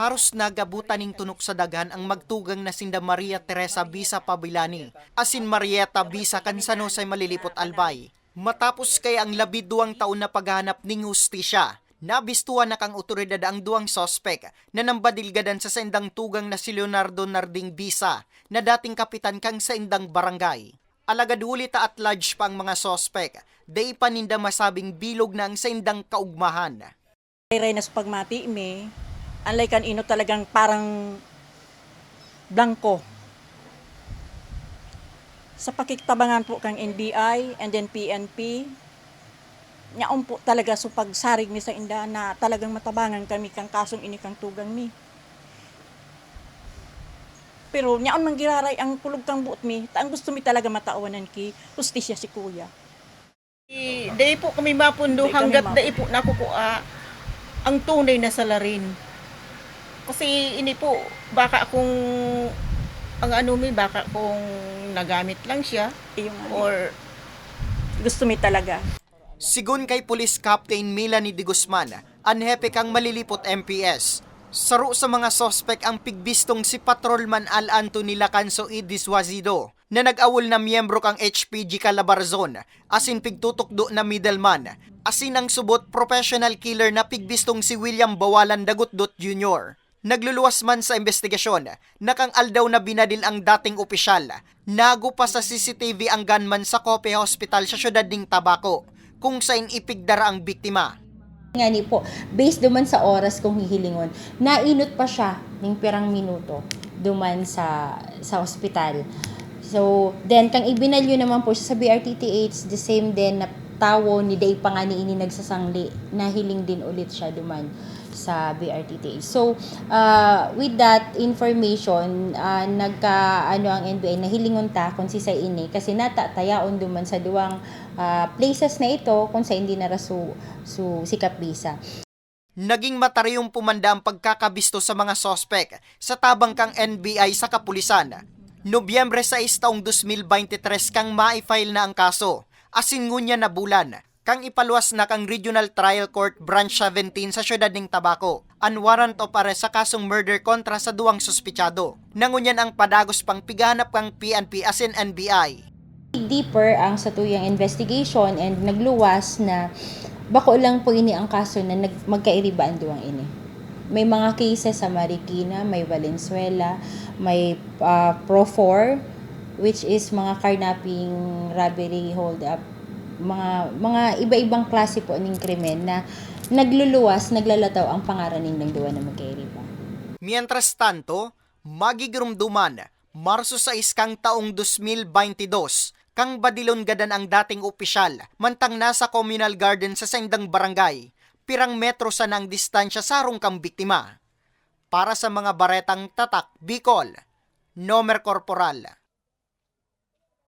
haros nagabutan ning tunok sa dagan ang magtugang na sinda Maria Teresa Bisa Pabilani, asin Marieta Bisa kansano say malilipot albay. Matapos kay ang labiduang taon na paghanap ning hustisya, nabistuhan na kang otoridad ang duwang sospek na nambadilgadan sa saindang tugang na si Leonardo Narding Bisa na dating kapitan kang saindang barangay. Alagad hulita at large pa ang mga sospek, day paninda masabing bilog na ang saindang kaugmahan. Na sa pagmati me, unlike kan ino talagang parang blanco. Sa pakiktabangan po kang NBI and then PNP, nyaon po talaga so pagsarig ni sa inda na talagang matabangan kami kang kasong ini kang tugang mi. Pero nyaon man giraray ang kulog kang buot mi, ta ang gusto mi talaga mataawanan ki, justisya si kuya. Dahil po kami mapundo hanggat dahil po nakukuha ang tunay na salarin. Kasi ini po, baka kung ang ano mi, baka kung nagamit lang siya Yung ano, or gusto mi talaga. Sigun kay Police Captain Melanie de Guzman, anhepe kang malilipot MPS. Saro sa mga sospek ang pigbistong si Patrolman Al Anthony Lacanso Idis Wazido na nag-awol na miyembro kang HPG Calabarzon asin pigtutukdo na middleman asin ang subot professional killer na pigbistong si William Bawalan Dagutdot Jr. Nagluluwas man sa investigasyon, nakang aldaw na binadil ang dating opisyal. Nago pa sa CCTV ang gunman sa Kope Hospital sa syudad ng Tabaco, kung saan ipigdara ang biktima. Nga ni po, based duman sa oras kong hihilingon, nainot pa siya ng pirang minuto duman sa sa ospital. So, then, kang ibinalyo naman po siya sa BRTTH, the same din na tawo ni Day pa nga ni ini nagsasangli, nahiling din ulit siya duman sa BRTTH. So, uh, with that information, uh, nagka, ano ang NBI, nahilingon ta kung si sa ini, kasi natatayaon duman sa duwang uh, places na ito kung sa hindi na rasu, su, sikap bisa. Naging matariyong pumanda ang pagkakabisto sa mga sospek sa tabang kang NBI sa kapulisan. Nobyembre 6 taong 2023 kang ma-file na ang kaso. Asin ngunya na bulan, kang ipaluwas na kang Regional Trial Court Branch 17 sa syudad ng Tabaco. An warrant of arrest sa kasong murder kontra sa duwang suspitsado. Nangunyan ang padagos pang pigahanap kang PNP asin NBI. deeper ang sa tuyang investigation and nagluwas na bako lang po ini ang kaso na nag, magkairiba ang duwang ini. May mga cases sa Marikina, may Valenzuela, may uh, Pro 4, which is mga carnapping, robbery, hold up, mga mga iba-ibang klase po ng krimen na nagluluwas, naglalataw ang pangaraning ng duwa na magkairiba. Mientras tanto, magigurumduman, Marso 6 kang taong 2022, kang badilon gadan ang dating opisyal, mantang nasa communal garden sa sendang barangay, pirang metro sa nang distansya sarong kang biktima. Para sa mga baretang tatak, Bicol, Nomer Corporal.